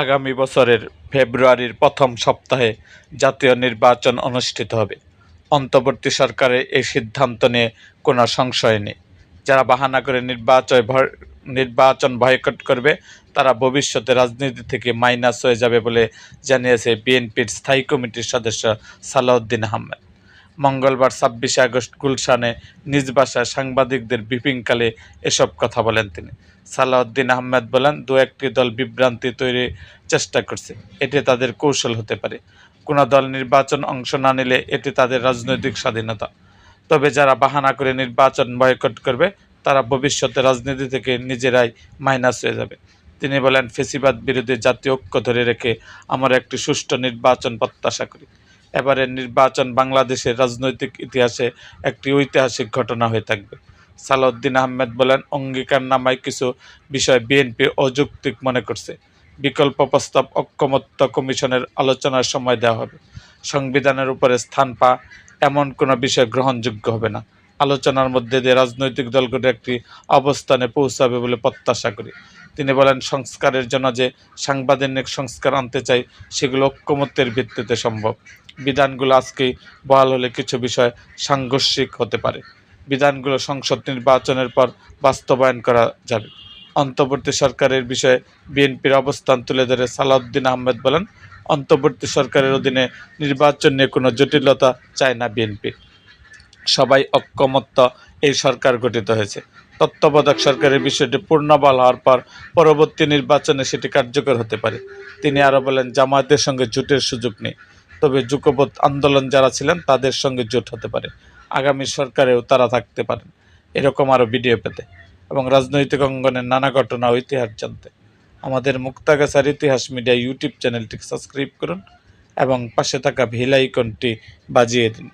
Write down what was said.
আগামী বছরের ফেব্রুয়ারির প্রথম সপ্তাহে জাতীয় নির্বাচন অনুষ্ঠিত হবে। অন্তর্বর্তী সরকারের এই সিদ্ধান্ত নিয়ে কোনো সংশয় নেই। যারা বাহানা করে নির্বাচন নির্বাচন বয়কট করবে, তারা ভবিষ্যতে রাজনীতি থেকে মাইনাস হয়ে যাবে বলে জানিয়েছে বিএনপির স্থায়ী কমিটির সদস্য সালাউদ্দিন আহমেদ। মঙ্গলবার ছাব্বিশে আগস্ট গুলশানে নিজ বাসায় সাংবাদিকদের ব্রিফিংকালে এসব কথা বলেন তিনি। সালাউদ্দিন আহমেদ বলেন, দু একটি দল বিভ্রান্তি তৈরির চেষ্টা করছে। এটি তাদের কৌশল হতে পারে। কোনো দল নির্বাচন অংশ না নিলে এটি তাদের রাজনৈতিক স্বাধীনতা। তবে যারা বাহানা করে নির্বাচন বয়কট করবে, তারা ভবিষ্যতে রাজনীতি থেকে নিজেরাই মাইনাস হয়ে যাবে। তিনি বলেন, ফেসিবাদ বিরোধী জাতীয় ঐক্য ধরে রেখে আমরা একটি সুষ্ঠু নির্বাচন প্রত্যাশা করি। এবারের নির্বাচন বাংলাদেশের রাজনৈতিক ইতিহাসে একটি ঐতিহাসিক ঘটনা হয়ে থাকবে। সালাউদ্দিন আহমেদ বলেন অঙ্গীকার নামায় কিছু বিষয় বিএনপি অযৌক্তিক মনে করছে। বিকল্প প্রস্তাব ঐক্যমত্য কমিশনের আলোচনার সময় দেওয়া হবে। সংবিধানের উপরে স্থান পা, এমন কোনো বিষয় গ্রহণযোগ্য হবে না। আলোচনার মধ্যে দিয়ে রাজনৈতিক দলগুলো একটি অবস্থানে পৌঁছাবে বলে প্রত্যাশা করি। তিনি বলেন, সংস্কারের জন্য যে সাংবাদিক সংস্কার আনতে চাই, সেগুলো ঐক্যমত্যের ভিত্তিতে সম্ভব। বিধানগুলো আজকেই বহাল হলে কিছু বিষয় সাংঘর্ষিক হতে পারে। বিধানগুলো সংসদ নির্বাচনের পর বাস্তবায়ন করা যাবে। অন্তর্বর্তী সরকারের বিষয়ে বিএনপির অবস্থান তুলে ধরে সালাউদ্দিন আহমেদ বলেন, অন্তর্বর্তী সরকারের অধীনে নির্বাচন নিয়ে কোনো জটিলতা চায় না বিএনপি। সবাই ঐক্যমত্য এই সরকার গঠিত হয়েছে। তত্ত্বাবধায়ক সরকারের বিষয়টি পূর্ণবল হওয়ার পর পরবর্তী নির্বাচনে সেটি কার্যকর হতে পারে। তিনি আরও বলেন, জামায়াতের সঙ্গে জোটের সুযোগ নেই। তবে যুগপৎ আন্দোলন যারা ছিলেন, তাদের সঙ্গে জোট হতে পারে। আগামী সরকারেও তারা থাকতে পারেন। এরকম আরও ভিডিও পেতে এবং রাজনৈতিক অঙ্গনের নানা ঘটনা ও ইতিহাস জানতে। আমাদের মুক্তাগাছার ইতিহাস মিডিয়া ইউটিউব চ্যানেলটি সাবস্ক্রাইব করুন এবং পাশে থাকা ভিল আইকনটি বাজিয়ে দিন।